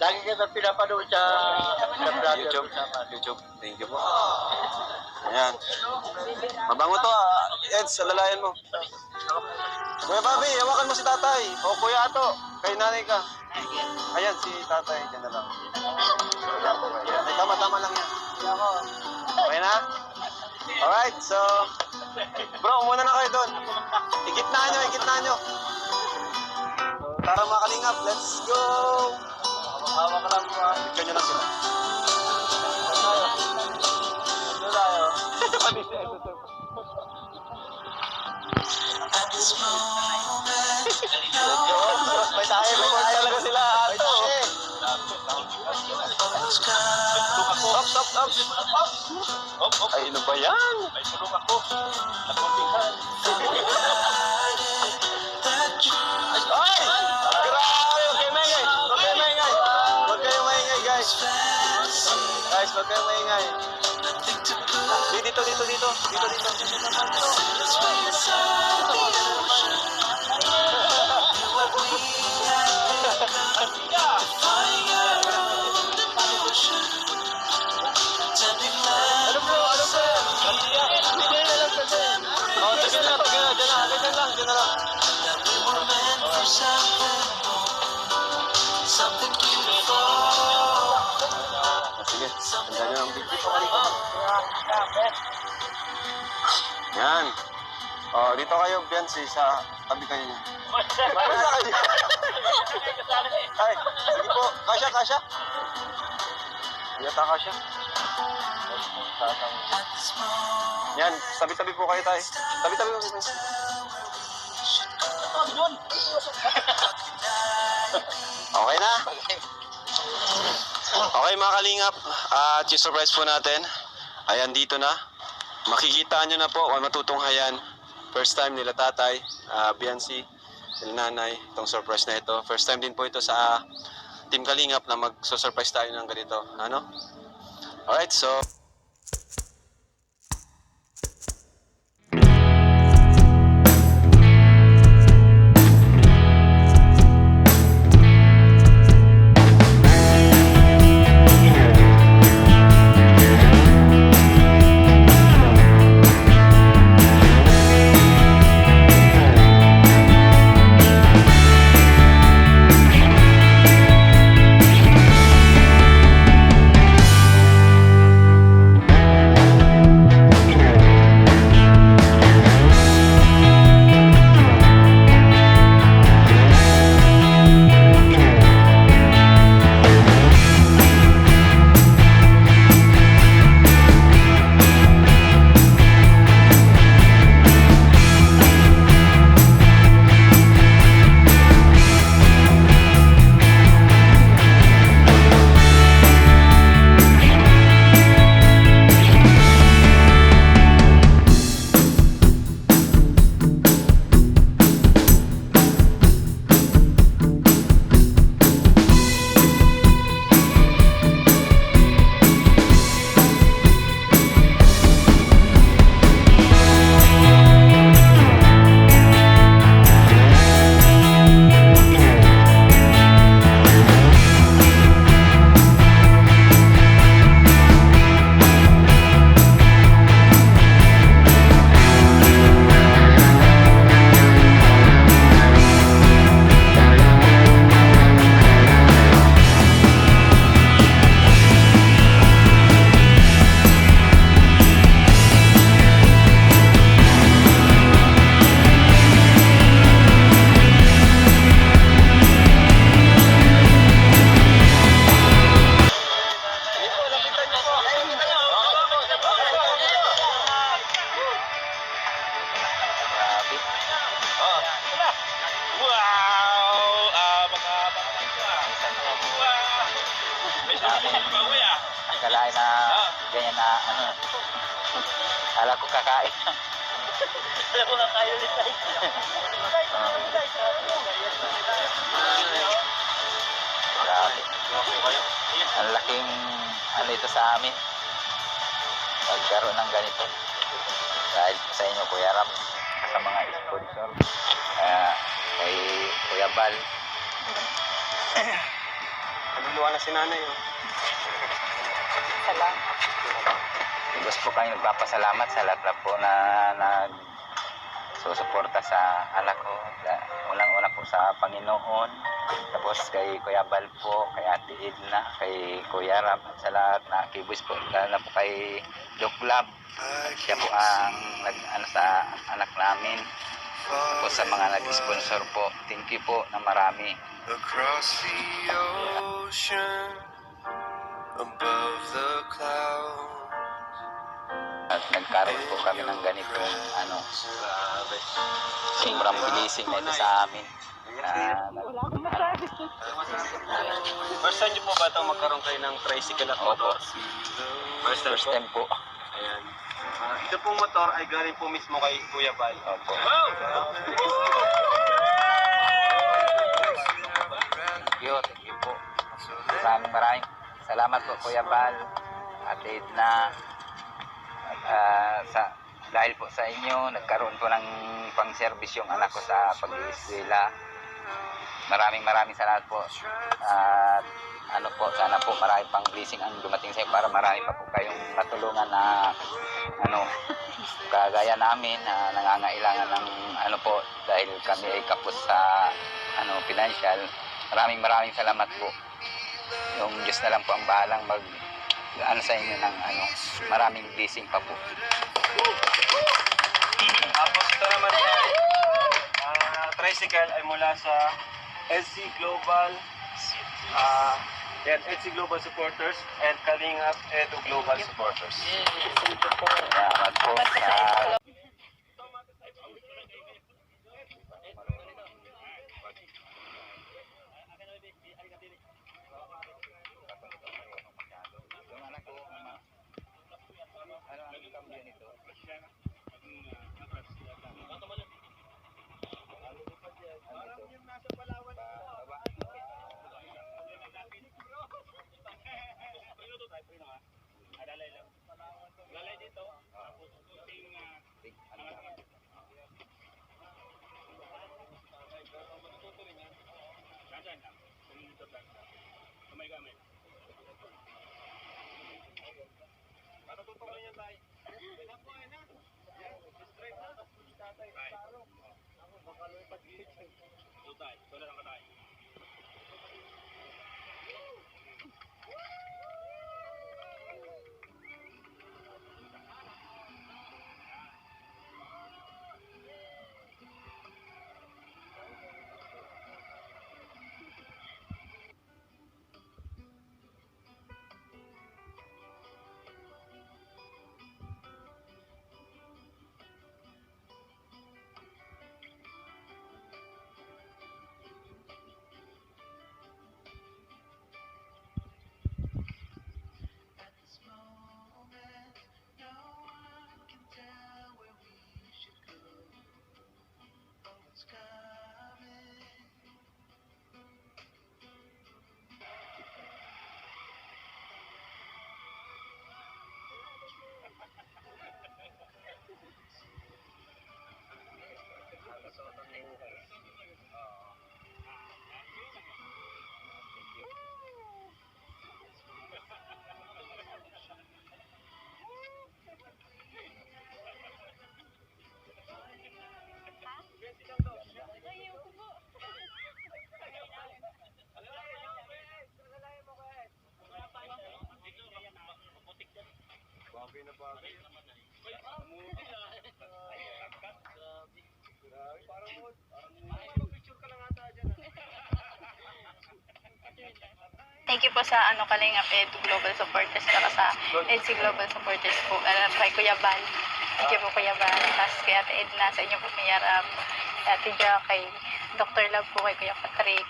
Lagi kita pinapanood sa, sa vlogger. YouTube. YouTube. Thank you po. Ayan. Mabango to ah. Eds, alalayan mo. Kuya Bobby, hawakan mo si tatay. O kuya Ato, kay nanay ka. Ayan, si tatay. Diyan na lang. Ay, tama, tama lang yan. Okay na? Alright, so... Bro, muna na kayo doon. Igitna nyo, igitna nyo. Para makalingap, let's go! Hawak lang mo. ah. Nyo lang sila. May tayo, may tayo talaga sila. Ato. Up, up, up. Ay, ano ba yan? May tulong ako. Nakuntingan. Kayo maingay. Dito, dito, dito. Dito, dito. Ano bro? Sige, tanda nyo ang video. Yan. Oh, dito kayo, Biancy, sa tabi kayo niya. Wala kayo. Ay, sige po. Kasha, kasha. Yata kasha. Yan, tabi-tabi po kayo tayo. Tabi-tabi po kayo. Okay na? Okay mga kalingap, at yung surprise po natin, ayan dito na. Makikita nyo na po kung matutunghayan. First time nila tatay, uh, Biancy, nila nanay, itong surprise na ito. First time din po ito sa Team Kalingap na mag-surprise tayo ng ganito. Ano? Alright, so... ah. Akalain na ganyan na ano. Kala ko kakain. Alam ko kayo ulit tayo. Grabe. Ang laking ano ito sa amin. Pagkaroon ng ganito. Dahil sa inyo, Kuya Ram, sa mga sponsor. Kaya kay Kuya Bal. naguluhan na si nanay. Oh. Salamat. Gusto po kayo nagpapasalamat sa lahat po na nag susuporta sa anak ko. Unang-una po sa Panginoon. Tapos kay Kuya Bal po, kay Ate Edna, kay Kuya Rap, sa lahat na kibus po. Lalo po kay Doc Lab. Siya po ang nag, ano, sa anak namin. Po sa mga nag-sponsor po. Thank you po na marami. across the ocean, above the clouds. At nagkaroon po kami ng ganitong ano, sobrang bilising na ito sa amin. Wala akong masabi. First time niyo po ba ito magkaroon kayo ng tricycle at motor? First time First po? time po. Ayan. Ah, ito pong motor ay galing po mismo kay Kuya Bal. Opo. Thank you, thank you po. Maraming maraming salamat po Kuya Bal, Ate Edna. At, ah, sa, dahil po sa inyo, nagkaroon po ng pang-service yung anak ko sa pag-iiswela. Maraming maraming salamat po. At ano po, sana po marami pang blessing ang dumating sa inyo para marami pa po kayong matulungan na ano, kagaya namin na nangangailangan ng ano po dahil kami ay kapos sa ano financial. Maraming maraming salamat po. Yung Diyos na lang po ang bahalang mag ano sa inyo ng ano, maraming blessing pa po. Tapos ito naman ay ah, tricycle ay mula sa SC Global. Ah yan, SC Global Supporters and Kalingap Edu Global Supporters. Salamat po. Sa cambia nito. Parang yung nasa Palawan ito. Prino tayo, prino ha. Adalay lang. Adalay dito. Tapos kunting uh, mga tangan dito. Matututo rin yan. Diyan, lang. Sumunod lang. Kamay-kamay. Matututo rin yan tayo. Tatay, sarong. Ako, baka lumipat dito. Tutay, tulad ang katay. Thank you po sa ano Kalingap Edu Global Supporters saka sa EDC Global Supporters po. Ano, kay Kuya Bal. Thank you po Kuya Bal. Tapos kay Ate Edna sa inyo po Kuya Rap. Kay Ate Ja, kay Dr. Love po, kay Kuya Patrick.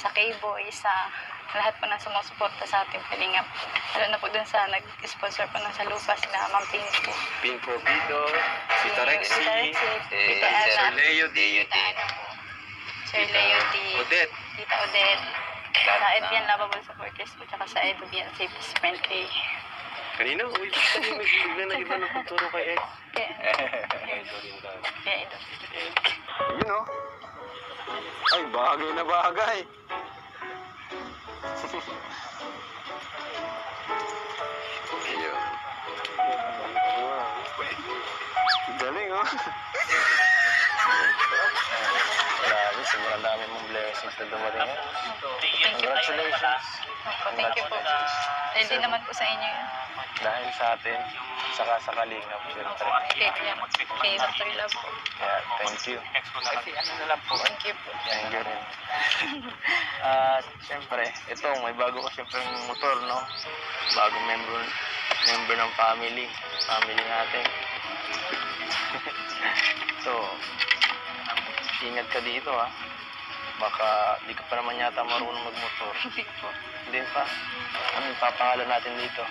Sa K-Boy, sa lahat po ng sumusuporta sa ating Kalingap. Lalo na po dun sa nag-sponsor po ng sa lupa sila Ma'am Pink po. Pink Provido, si Tarexi, eh, Tita Sir Leo D, po. Sir Leo D. Odette. Tita Odette. Sa Edbian Lovable Supporters po, tsaka sa Edbian Safe Spend kay Kanina, uy, bigla na iba ng pagturo kay Ed. kay kay Edo. Yun oh. Ay, bagay na bagay. Ayun. Galing, oh. Grabe, sobrang dami mong blessings na dumating. eh. Thank you po. Congratulations. Opo, thank you po. Ready naman po sa inyo yun. Dahil sa atin, saka sa kalingap, syempre. Kay, kay Dr. Love po. Kaya, thank you. Kasi ano na lang po. Thank you po. Thank you rin. At, syempre, ito, may bago ko syempre motor, no? Bagong member, member ng family. Family natin. so, ingat ka dito, ha? Baka di ka pa naman yata marunong magmotor. Hindi po. Hindi pa. Ano yung papangalan natin dito?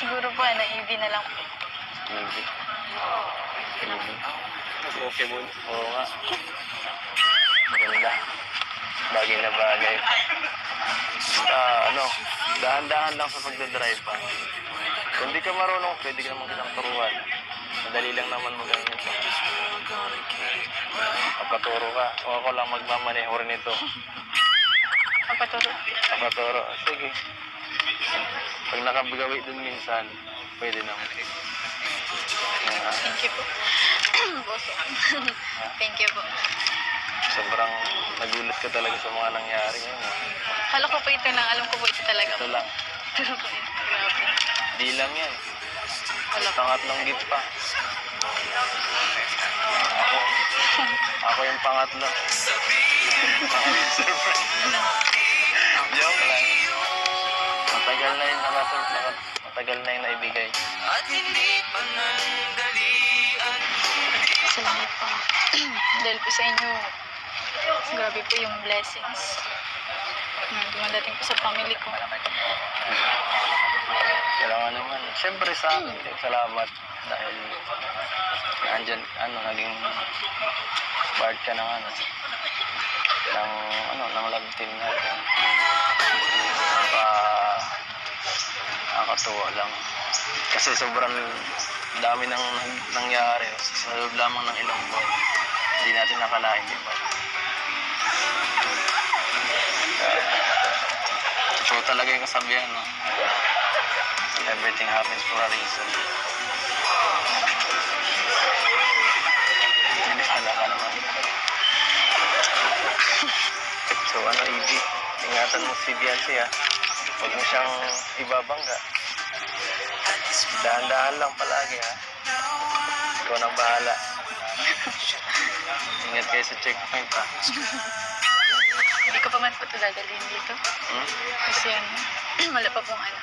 Siguro po, ano, EV na lang po. Maybe. Maybe. Okay mo. Oo nga. Maganda. Bagay na bagay. Ah, ano, dahan-dahan lang sa pagdadrive pa. Kung di ka marunong, pwede ka naman kitang turuan. Madali lang naman mo ganyan ito. Papaturo ka. O ako lang magmamaneho rin ito. Papaturo. Papaturo. Sige. Pag nakagawi dun minsan, pwede naman. Thank you po. Boso. Thank you po. Sobrang nagulat ka talaga sa mga nangyari ngayon. ah. Kala ko po ito lang. Alam ko po ito talaga. Ito lang. Grabe. Di lang yan. Wala. Pangatlong gift pa. Ako. Ako yung pangatlo. Surprise. Joke lang. Matagal na yung nakasurp. Matagal na yung naibigay. Salamat po. Dahil po sa inyo, grabe po yung blessings na dumadating po sa family ko. Kailangan naman. Siyempre sa akin, salamat. Dahil andyan, ano, naging part ka ng ano, ng, ano, ng love team natin. Naka, nakakatuwa lang. Kasi sobrang dami nang nangyari sa loob lamang ng ilang buwan. Hindi natin nakalain, di ba? Ito talaga yung kasabihan, no? Everything happens for a reason. Sana ka naman. So ano, Evie, ingatan mo si Beyonce ha. Huwag mo siyang ibabangga. Dahan-dahan lang palagi ha. Ikaw nang bahala. Ingat kayo sa checkpoint ha. Pa man po ito dadalhin dito. Hmm? Kasi ano, wala pa pong ano.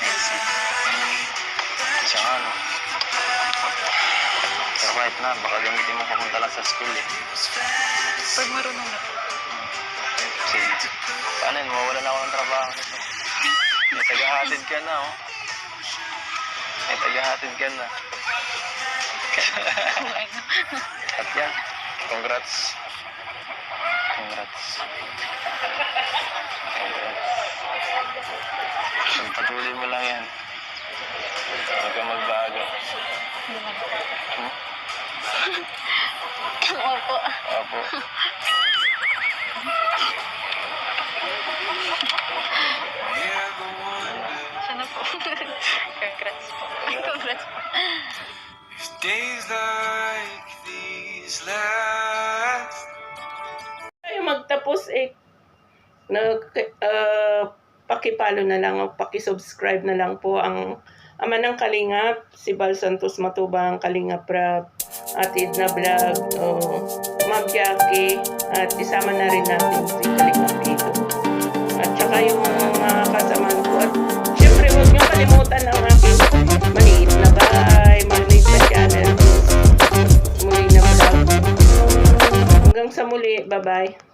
Medicine. Siya nga no. Pero kahit na, baka gamitin mo papunta lang sa school eh. Pag marunong na po. Kasi, paano yun, mawala na ako ng trabaho nito. May tagahatid ka na, oh. May tagahatid ka na. Ano. At yan, congrats. Congrats. Congrats. Pagpatuloy mo lang yan. Huwag kang magbago. Hmm? Opo. Opo. Sana po. Congrats po. Congrats po. Days pakipalo na lang o pakisubscribe na lang po ang ama ng Kalingap, si Bal Santos Matubang, Kalingap Rap, at Edna Vlog, o Ma'am Jackie, at isama na rin natin si Kalingap dito. At saka yung mga kasamahan ko. At syempre, huwag niyo kalimutan ang aking maliit na bahay, maliit na channel. Muli na vlog. Hanggang sa muli, bye-bye.